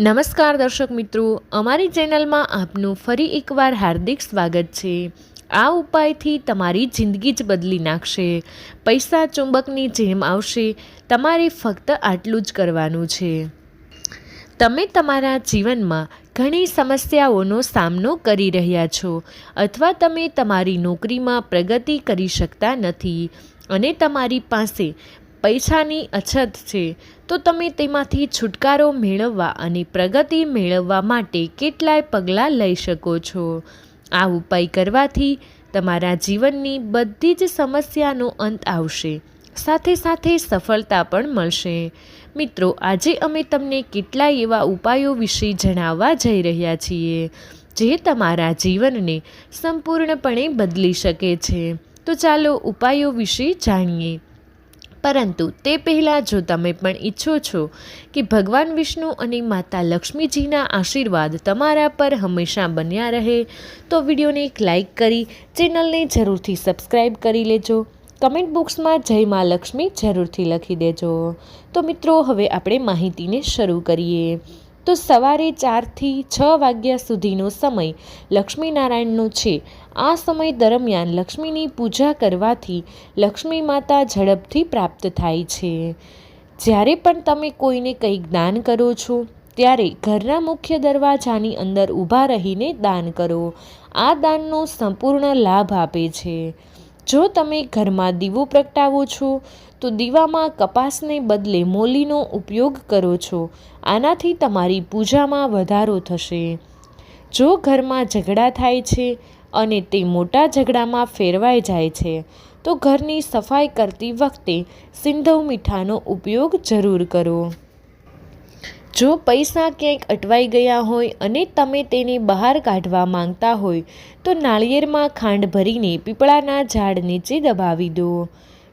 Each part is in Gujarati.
નમસ્કાર દર્શક મિત્રો, અમારી ચેનલમાં આપનું ફરી એકવાર હાર્દિક સ્વાગત છે. આ ઉપાયથી તમારી જિંદગી જ બદલી નાખશે. પૈસા ચુંબકની જેમ આવશે, તમારે ફક્ત આટલું જ કરવાનું છે. તમે તમારા જીવનમાં ઘણી સમસ્યાઓનો સામનો કરી રહ્યા છો અથવા તમે તમારી નોકરીમાં પ્રગતિ કરી શકતા નથી અને તમારી પાસે પૈસાની અછત છે, તો તમે તેમાંથી છુટકારો મેળવવા અને પ્રગતિ મેળવવા માટે કેટલાય પગલાં લઈ શકો છો. આ ઉપાય કરવાથી તમારા જીવનની બધી જ સમસ્યાનો અંત આવશે, સાથે સાથે સફળતા પણ મળશે. મિત્રો, આજે અમે તમને કેટલાય એવા ઉપાયો વિશે જણાવવા જઈ રહ્યા છીએ, જે તમારા જીવનને સંપૂર્ણપણે બદલી શકે છે. તો ચાલો ઉપાયો વિશે જાણીએ. પરંતુ તે પહેલાં જો તમે પણ ઈચ્છો છો કે ભગવાન વિષ્ણુ અને માતા લક્ષ્મીજીના આશીર્વાદ તમારા પર હંમેશા બન્યા રહે, તો વિડીયોને એક લાઈક કરી, ચેનલને જરૂરથી સબસ્ક્રાઈબ કરી લેજો. કમેન્ટ બોક્સમાં જય મા લક્ષ્મી જરૂરથી લખી દેજો. તો મિત્રો, હવે આપણે માહિતીને શરૂ કરીએ. તો સવારે ચારથી છ વાગ્યા સુધીનો સમય લક્ષ્મીનારાયણનો છે. આ સમય દરમિયાન લક્ષ્મીની પૂજા કરવાથી લક્ષ્મી માતા ઝડપથી પ્રાપ્ત થાય છે. જ્યારે પણ તમે કોઈને કંઈક દાન કરો છો, ત્યારે ઘરના મુખ્ય દરવાજાની અંદર ઊભા રહીને દાન કરો. આ દાનનો સંપૂર્ણ લાભ આપે છે. જો તમે ઘરમાં દીવો પ્રગટાવો છો, તો દીવામાં કપાસને બદલે મોલીનો ઉપયોગ કરો છો. આનાથી તમારી પૂજામાં વધારો થશે. જો ઘરમાં ઝઘડા થાય છે અને તે મોટા ઝઘડામાં ફેરવાઈ જાય છે, તો ઘરની સફાઈ કરતી વખતે સિંધવ મીઠાનો ઉપયોગ જરૂર કરો. જો પૈસા ક્યાંક અટવાઈ ગયા હોય અને તમે તેને બહાર કાઢવા માંગતા હોય, તો નાળિયેરમાં ખાંડ ભરીને પીપળાના ઝાડ નીચે દબાવી દો.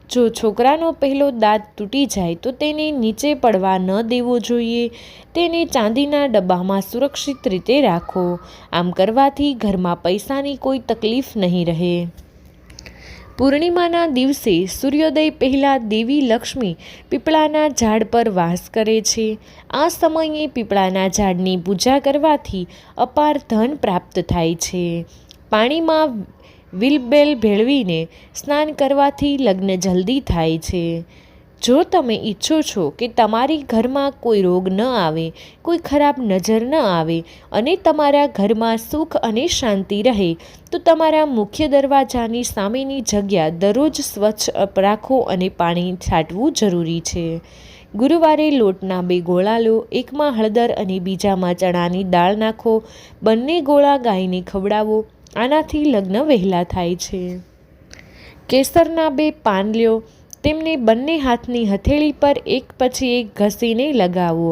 જો છોકરાનો પહેલો દાંત તૂટી જાય, તો તેને નીચે પડવા ન દેવો જોઈએ. તેને ચાંદીના ડબ્બામાં સુરક્ષિત રીતે રાખો. આમ કરવાથી ઘરમાં પૈસાની કોઈ તકલીફ નહીં રહે. પૂર્ણિમાના દિવસે સૂર્યોદય પહેલાં દેવી લક્ષ્મી પીપળાના ઝાડ પર વાસ કરે છે. આ સમયે પીપળાના ઝાડની પૂજા કરવાથી અપાર ધન પ્રાપ્ત થાય છે. પાણીમાં વિલબેલ ભેળવીને સ્નાન કરવાથી લગ્ન જલ્દી થાય છે. જો તમે ઈચ્છો છો કે તમારી ઘરમાં કોઈ રોગ ન આવે, કોઈ ખરાબ નજર ન આવે અને તમારા ઘરમાં સુખ અને શાંતિ રહે, તો તમારા મુખ્ય દરવાજાની સામેની જગ્યા દરરોજ સ્વચ્છ રાખો અને પાણી છાંટવું જરૂરી છે. ગુરુવારે લોટના બે ગોળા લો, એકમાં હળદર અને બીજામાં ચણાની દાળ નાખો, બંને ગોળા ગાયને ખવડાવો, આનાથી લગ્ન વહેલા થાય છે. કેસરના બે પાન લ્યો તેમને બંને હાથની હથેળી પર એક પછી એક ઘસીને લગાવો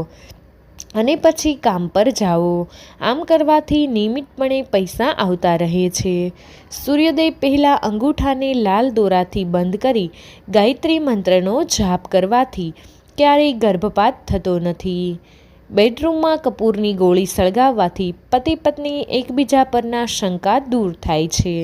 અને પછી કામ પર જાઓ. આમ કરવાથી નિયમિતપણે પૈસા આવતા રહે છે. સૂર્યોદય પહેલાં અંગૂઠાને લાલ દોરાથી બંધ કરી ગાયત્રી મંત્રનો જાપ કરવાથી ક્યારેય ગર્ભપાત થતો નથી. બેડરૂમમાં કપૂરની ગોળી સળગાવવાથી પતિ પત્ની એકબીજા પરના શંકા દૂર થાય છે.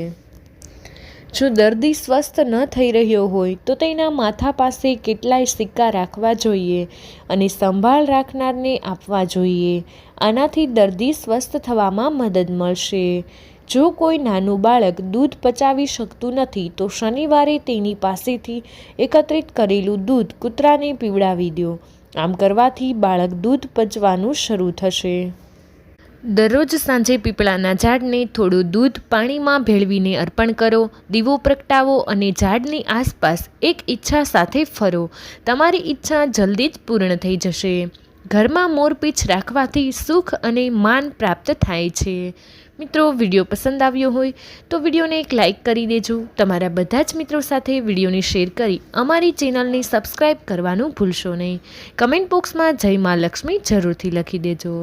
જો દર્દી સ્વસ્થ ન થઈ રહ્યો હોય, તો તેના માથા પાસે કેટલાય સિક્કા રાખવા જોઈએ અને સંભાળ રાખનારને આપવા જોઈએ. આનાથી દર્દી સ્વસ્થ થવામાં મદદ મળશે. જો કોઈ નાનું બાળક દૂધ પચાવી શકતું નથી, તો શનિવારે તેની પાસેથી એકત્રિત કરેલું દૂધ કૂતરાને પીવડાવી દો. આમ કરવાથી બાળક દૂધ પચવાનું શરૂ થશે. દરરોજ સાંજે પીપળાના ઝાડને થોડું દૂધ પાણીમાં ભેળવીને અર્પણ કરો, દીવો પ્રગટાવો અને ઝાડની આસપાસ એક ઈચ્છા સાથે ફરો. તમારી ઈચ્છા જલ્દી જ પૂર્ણ થઈ જશે. ઘરમાં મોરપીંછ રાખવાથી સુખ અને માન પ્રાપ્ત થાય છે. મિત્રો, વીડિયો પસંદ આવ્યો હોય તો વિડીયોને એક લાઇક કરી દેજો. તમારા બધા જ મિત્રો સાથે વિડીયોને શેર કરી અમારી ચેનલને સબસ્ક્રાઈબ કરવાનું ભૂલશો નહીં. કમેન્ટ બોક્સમાં જય મા લક્ષ્મી જરૂરથી લખી દેજો.